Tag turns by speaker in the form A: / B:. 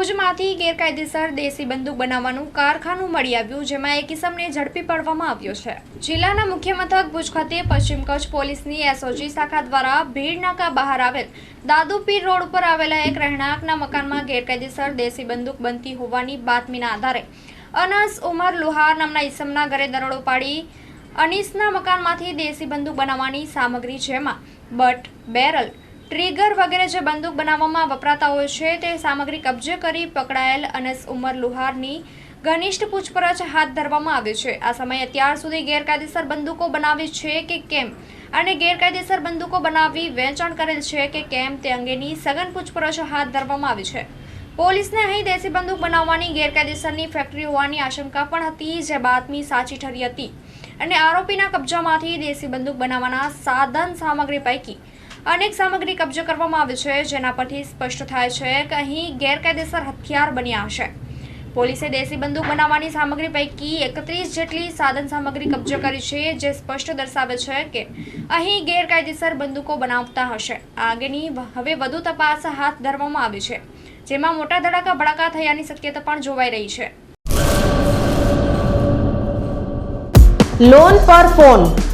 A: ભુજમાંથી ગેરકાયદેસર દેશી બંદૂક બનાવવાનું કારખાનું મળી આવ્યું, જેમાં એક કિસમને ઝડપી પાડવામાં આવ્યો છે. જિલ્લાના મુખ્ય મથક ભુજ ખાતે પશ્ચિમ કચ્છ પોલીસની એસઓજી શાખા દ્વારા ભીડનાકા બહાર આવેલ દાદુપીર રોડ ઉપર આવેલા એક રહેણાંકના મકાનમાં ગેરકાયદેસર દેશી બંદૂક બનતી હોવાની બાતમીના આધારે અનસ ઉમર લુહાર નામના ઈસમના ઘરે દરોડો પાડી અનીસના મકાનમાંથી દેશી બંદૂક બનાવવાની સામગ્રી જેમાં બટ, બેરલ ટ્રિગર વગેરે જે બંદૂક બનાવવામાં વપરાતા હોય છે, તે સામગ્રી કબજે કરી પકડાયેલ અનસ ઉમર લુહારની ઘનિષ્ઠ પૂછપરછ હાથ ધરવામાં આવી છે. આ સમયે અત્યાર સુધી ગેરકાયદેસર બંદૂકો બનાવી છે કે કેમ? અને ગેરકાયદેસર બંદૂકો બનાવી વેચાણ કરેલ છે કે કેમ તે અંગેની સઘન પૂછપરછ હાથ ધરવામાં આવી છે. પોલીસને અહીં દેશી બંદૂક બનાવવાની ગેરકાયદેસરની ફેક્ટરી હોવાની આશંકા પણ હતી, જે બાતમી સાચી ઠરી હતી. અને આરોપીના કબજામાંથી દેશી બંદૂક બનાવવાના સાધન સામગ્રી પૈકી અનેક સામગ્રી કબજે કરવામાં આવી છે, જેના પરથી સ્પષ્ટ થાય છે કે અહીં ગેરકાયદેસર હથિયાર બન્યા હશે પોલીસે દેશી બંદૂક બનાવવાની સામગ્રી પૈકી એકત્રીસ જેટલી સાધન સામગ્રી કબજે કરી છે, જે સ્પષ્ટ દર્શાવે છે કે અહીં ગેરકાયદેસર બંદૂકો બનાવતા હશે. આ અંગેની હવે વધુ તપાસ હાથ ધરવામાં આવી છે, જેમાં મોટા ધડાકા ભડાકા થયાની શક્યતા પણ જોવાઈ રહી છે.
B: લોન પર ફોન